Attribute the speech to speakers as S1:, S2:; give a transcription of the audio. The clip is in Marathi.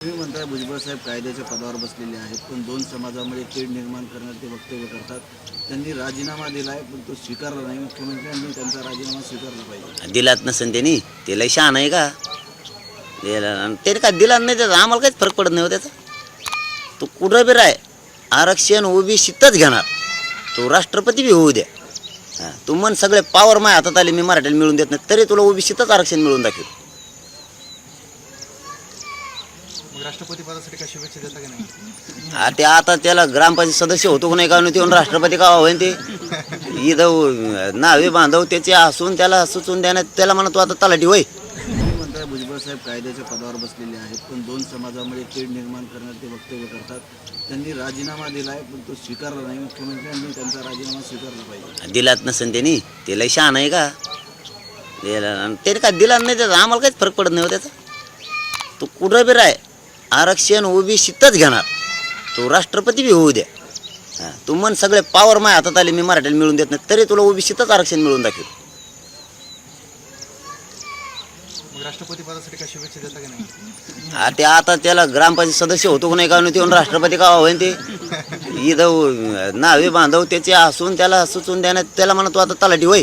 S1: तुम्ही म्हणताय भुजबळ साहेब कायद्याच्या पदावर बसलेले आहेत पण दोन समाजामध्ये कीड निर्माण करण्यात ते वक्तव्य करतात. त्यांनी राजीनामा दिलाय पण तो स्वीकारला नाही. मुख्यमंत्र्यांनी त्यांचा राजीनामा स्वीकारला पाहिजे.
S2: दिलात नसेल त्यांनी ते लय शहाण आहे का? दिला त्याने काय दिला नाही त्याचा? आम्हाला काहीच फरक पडत नाही हो त्याचा. तो कुठं बी राय आरक्षण ओबीसीतच घेणार. तो राष्ट्रपती बी होऊ द्या. तू मन सगळे पावर माय हातात आले मी मराठीला मिळून देत नाही तरी तुला ओबीसीतच आरक्षण मिळून दाखवेल
S3: मग राष्ट्रपती पदासाठी काय शुभेच्छा देता की नाही?
S2: हा, ते आता त्याला ग्रामपंचायत सदस्य होतो का नाही का नाही म्हणून राष्ट्रपती का होईन ते? इथं नावे बांधव त्याचे हसून त्याला सुचून देण्यात त्याला म्हणा तू आता तलाठी होय.
S1: म्हणताय भुजबळ साहेब कायद्याच्या पदावर बसलेले आहेत पण दोन समाजामध्ये तेढ निर्माण करण्यात ते वक्तव्य करतात. त्यांनी राजीनामा दिलाय पण तो स्वीकारला नाही. मुख्यमंत्र्यांनी त्यांचा राजीनामा स्वीकारला पाहिजे.
S2: दिलात नसेल त्यांनी ते लय शहाण आहे का? दिला त्याने काय दिला नाही त्याचा? आम्हाला काहीच फरक पडत नाही हो त्याचा. तो कुठं बी राय. आरक्षण ओबीसीतच घेणार. तो राष्ट्रपती बी होऊ द्या. हा, तू मन सगळे पावर माय हातात आले मी मराठीला मिळून देत नाही तरी तुला ओबीसीतच आरक्षण मिळून दाखवेल.
S3: मग राष्ट्रपती पदासाठी काय शुभेच्छा देता की नाही?
S2: हा, ते आता त्याला ग्रामपंचायत सदस्य होतो का नाही का नाही ते राष्ट्रपती का होईन ते? इथं नावे बांधव त्याचे हसून त्याला सुचून देण्यात त्याला म्हणा तू आता तलाठी होय.